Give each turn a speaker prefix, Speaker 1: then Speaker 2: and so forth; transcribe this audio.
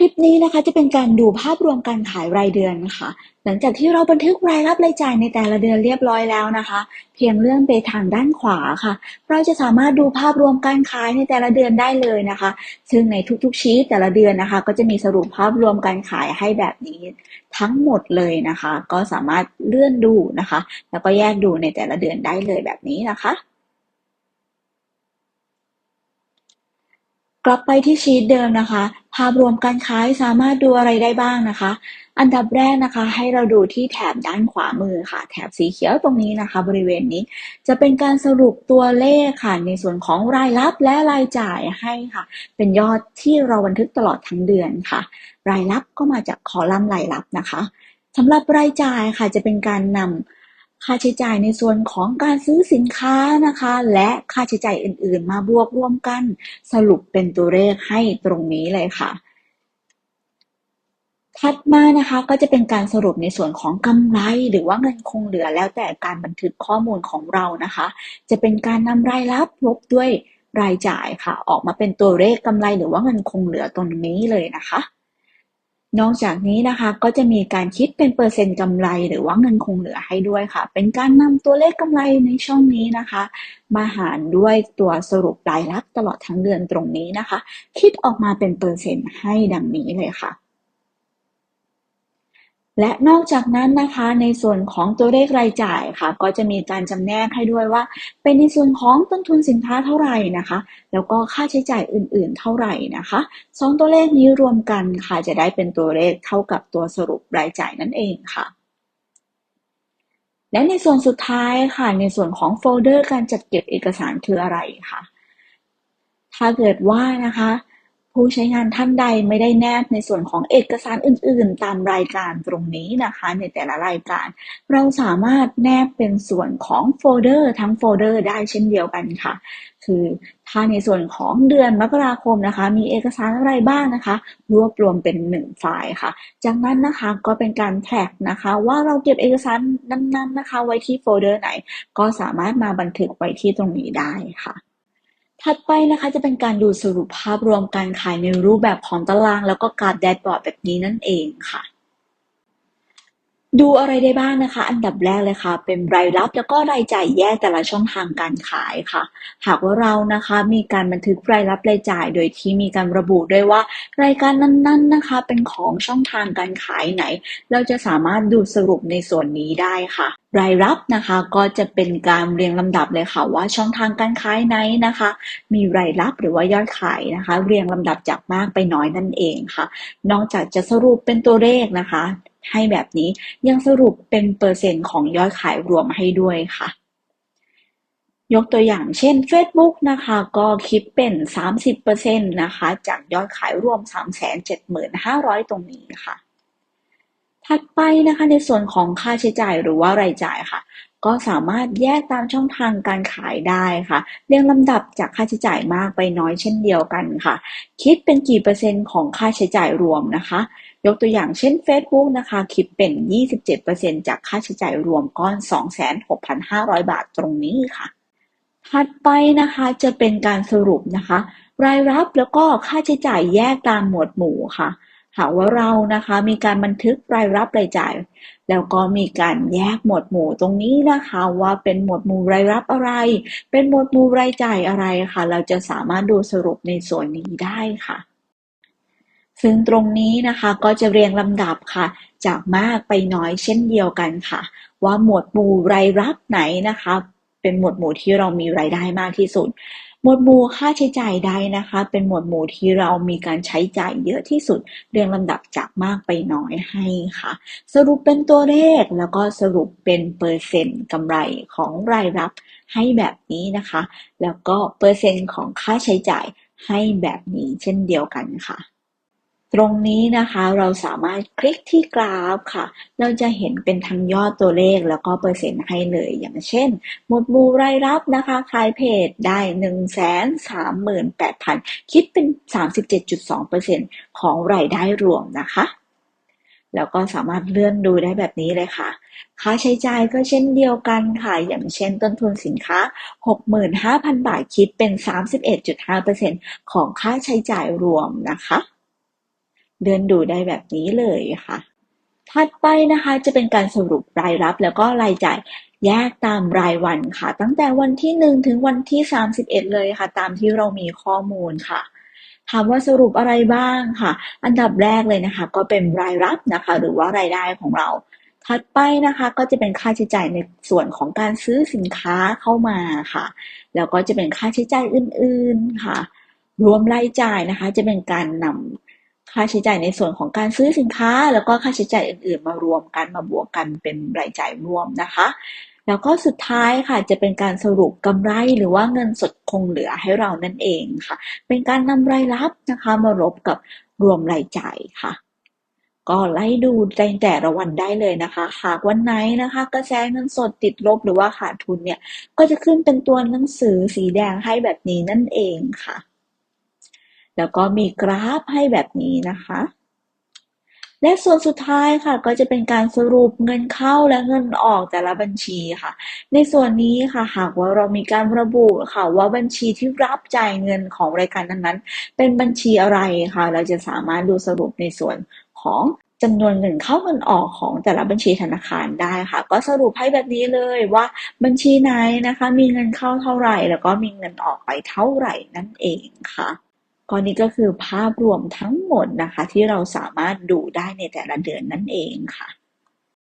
Speaker 1: คลิปนี้นะคะจะเป็นการดูภาพรวมการขายรายเดือนค่ะหลังจากที่เราบันทึกรายรับรายจ่ายในแต่ละเดือนเรียบร้อยแล้วนะคะ เพียงเลื่อนไปทางด้านขวาค่ะ เราจะสามารถดูภาพรวมการขายในแต่ละเดือนได้เลยนะคะ ซึ่งในทุกๆชีตแต่ละเดือนนะคะ ก็จะมีสรุปภาพรวมการขายให้แบบนี้ทั้งหมดเลยนะคะ ก็สามารถเลื่อนดูนะคะ แล้วก็แยกดูในแต่ละเดือนได้เลยแบบนี้นะคะ กลับไปที่ชีตเดิมนะคะ ภาพรวมการขายสามารถดูอะไรได้บ้างนะคะ อันดับแรกนะคะ ให้เราดูที่แถบด้านขวามือค่ะ แถบสีเขียวตรงนี้นะคะ บริเวณนี้ จะเป็นการสรุปตัวเลขค่ะ ในส่วนของรายรับและรายจ่ายให้ค่ะ เป็นยอดที่เราบันทึกตลอดทั้งเดือนค่ะ รายรับก็มาจากคอลัมน์รายรับนะคะสำหรับรายจ่ายค่ะจะเป็นการนำ ค่าใช้จ่ายในส่วนของการซื้อสินค้านะคะ และค่าใช้จ่ายอื่นๆ มาบวกรวมกัน สรุปเป็นตัวเลขให้ตรงนี้เลยค่ะถัดมานะคะก็จะเป็นการสรุปในส่วนของกำไร หรือว่าเงินคงเหลือแล้วแต่การบันทึกข้อมูลของเรานะคะ จะเป็นการนำรายรับลบด้วยรายจ่ายค่ะ ออกมาเป็นตัวเลขกำไรหรือว่าเงินคงเหลือตรงนี้เลยนะคะ นอกจากนี้นะคะก็จะมีการคิดเป็นเปอร์เซ็นต์กำไร หรือว่าเงินคงเหลือให้ด้วยค่ะ เป็นการนำตัวเลขกำไรในช่องนี้นะคะ มาหารด้วยตัวสรุปรายรับตลอดทั้งเดือนตรงนี้นะคะ คิดออกมาเป็นเปอร์เซ็นต์ให้ดังนี้เลยค่ะ และนอกจากนั้นนะคะในส่วนของตัวเลขรายจ่ายค่ะ ก็จะมีการจำแนกให้ด้วยว่า เป็นในส่วนของต้นทุนสินค้าเท่าไหร่นะคะ แล้วก็ค่าใช้จ่ายอื่นๆ เท่าไหร่นะคะสองตัวเลขนี้รวมกันค่ะจะได้เป็นตัวเลขเท่ากับตัวสรุปรายจ่ายนั่นเองค่ะและในส่วนสุดท้ายค่ะ ในส่วนของโฟลเดอร์การจัดเก็บเอกสารคืออะไรค่ะ ถ้าเกิดว่านะคะ ผู้ใช้งานท่านใดไม่ได้แนบในส่วนของเอกสารอื่น ๆ ตามรายการตรงนี้นะคะ ในแต่ละรายการ เราสามารถแนบเป็นส่วนของโฟลเดอร์ทั้งโฟลเดอร์ได้เช่นเดียวกันค่ะ คือถ้าในส่วนของเดือนมกราคมนะคะ มีเอกสารอะไรบ้างนะคะ รวบรวมเป็นหนึ่งไฟล์ค่ะ จากนั้นนะคะก็เป็นการแท็กนะคะ ว่าเราเก็บเอกสารนั้น ๆ นะคะ ไว้ที่โฟลเดอร์ไหน ก็สามารถมาบันทึกไว้ที่ตรงนี้ได้ค่ะ ถัดไปนะคะจะเป็นการดูสรุปภาพรวมการขายในรูปแบบของตาราง แล้วก็การแดชบอร์ดแบบนี้นั่นเองค่ะ ดูอะไรได้บ้างนะคะ อันดับแรกเลยค่ะ เป็นรายรับแล้วก็รายจ่ายแยกแต่ละช่องทางการขายค่ะ หากว่าเรานะคะมีการบันทึกรายรับรายจ่าย โดยที่มีการระบุด้วยว่ารายการนั้นๆนะคะ เป็นของช่องทางการขายไหน เราจะสามารถดูสรุปในส่วนนี้ได้ค่ะรายรับนะคะก็จะเป็นการเรียงลำดับเลยค่ะว่าช่องทางการขายไหนนะคะ มีรายรับหรือว่ายอดขายนะคะ เรียงลำดับจากมากไปน้อยนั่นเองค่ะ นอกจากจะสรุปเป็นตัวเลขนะคะ ให้แบบนี้ ยังสรุปเป็นเปอร์เซ็นต์ของยอดขายรวมให้ด้วยค่ะ ยกตัวอย่างเช่น Facebook นะคะ ก็คิดเป็น 30%นะคะ จากยอดขายรวม 375,000 ตรงนี้ค่ะถัดไปนะคะในส่วนของค่าใช้จ่ายหรือว่ารายจ่ายค่ะ ก็สามารถแยกตามช่องทางการขายได้ค่ะ เรียงลำดับจากค่าใช้จ่ายมากไปน้อยเช่นเดียวกันค่ะ คิดเป็นกี่เปอร์เซ็นต์ของค่าใช้จ่ายรวมนะคะ ยกตัวอย่างเช่น Facebook นะคะ คิดเป็น 27%จากค่าใช้จ่ายรวมก้อน 26,500 บาทตรงนี้ค่ะ ถัดไปนะคะจะเป็นการสรุปนะคะ รายรับแล้วก็ค่าใช้จ่ายแยกตามหมวดหมู่ค่ะหากว่าเรานะคะมีการบันทึกรายรับรายจ่าย แล้วก็มีการแยกหมวดหมู่ตรงนี้นะคะว่าเป็นหมวดหมู่รายรับอะไร เป็นหมวดหมู่รายจ่ายอะไรค่ะ เราจะสามารถดูสรุปในส่วนนี้ได้ค่ะซึ่งตรงนี้นะคะก็จะเรียงลำดับค่ะ จากมากไปน้อยเช่นเดียวกันค่ะ ว่าหมวดหมู่รายรับไหนนะคะ เป็นหมวดหมู่ที่เรามีรายได้มากที่สุด หมวดหมู่ค่าใช้จ่ายใดนะคะ เป็นหมวดหมู่ที่เรามีการใช้จ่ายเยอะที่สุด เรียงลำดับจากมากไปน้อยให้ค่ะ สรุปเป็นตัวเลขแล้วก็สรุปเป็นเปอร์เซ็นต์กำไรของรายรับให้แบบนี้นะคะ แล้วก็เปอร์เซ็นต์ของค่าใช้จ่ายให้แบบนี้เช่นเดียวกันค่ะ ตรงนี้นะคะเราสามารถคลิกที่กราฟค่ะ เราจะเห็นเป็นทั้งยอดตัวเลขแล้วก็เปอร์เซ็นต์ให้เลยอย่างเช่น หมวดมูรายรับนะคะขายเพจได้ 1 3 8 0 0 0 คิดเป็น 37.2%ของรายได้รวมนะคะ แล้วก็สามารถเลื่อนดูได้แบบนี้เลยค่ะ ค่าใช้จ่ายก็เช่นเดียวกันค่ะ อย่างเช่นต้นทุนสินค้า 65,000 บาทคิดเป็น 31.5%ของค่าใช้จ่ายรวมนะคะ เดินดูได้แบบนี้เลยค่ะ ถัดไปนะคะจะเป็นการสรุปรายรับแล้วก็รายจ่ายแยกตามรายวันค่ะ ตั้งแต่วันที่ 1 ถึงวันที่ 31 เลยค่ะ ตามที่เรามีข้อมูลค่ะถามว่าสรุปอะไรบ้างค่ะ อันดับแรกเลยนะคะ ก็เป็นรายรับนะคะ หรือว่ารายได้ของเรา ถัดไปนะคะ ก็จะเป็นค่าใช้จ่ายในส่วนของการซื้อสินค้าเข้ามาค่ะ แล้วก็จะเป็นค่าใช้จ่ายอื่นๆค่ะ รวมรายจ่ายนะคะ จะเป็นการนำ ค่าใช้จ่ายในส่วนของการซื้อสินค้า แล้วก็ค่าใช้จ่ายอื่น ๆ มารวมกันมาบวกกันเป็นรายจ่ายรวมนะคะ แล้วก็สุดท้ายค่ะจะเป็นการสรุปกำไรหรือว่าเงินสดคงเหลือให้เรานั่นเองค่ะ เป็นการนำรายรับนะคะมารบกับรวมรายจ่ายค่ะก็ไล่ดูในแต่ละวันได้เลยนะคะ หากวันไหนนะคะ กระแสเงินสดติดลบหรือว่าขาดทุนเนี่ย ก็จะขึ้นเป็นตัวหนังสือสีแดงให้แบบนี้นั่นเองค่ะ แล้วก็มีกราฟให้แบบนี้นะคะ และส่วนสุดท้ายค่ะ ก็จะเป็นการสรุปเงินเข้าและเงินออกแต่ละบัญชีค่ะ ในส่วนนี้ค่ะ หากว่าเรามีการระบุค่ะว่าบัญชีที่รับจ่ายเงินของรายการนั้นๆ เป็นบัญชีอะไรค่ะ เราจะสามารถดูสรุปในส่วนของจำนวนเงินเข้าเงินออกของแต่ละบัญชีธนาคารได้ค่ะ ก็สรุปให้แบบนี้เลยว่าบัญชีไหนนะคะ มีเงินเข้าเท่าไหร่ แล้วก็มีเงินออกไปเท่าไหร่นั่นเองค่ะ ก็นี้ก็คือภาพรวมทั้งหมดนะคะ ที่เราสามารถดูได้ในแต่ละเดือนนั่นเองค่ะ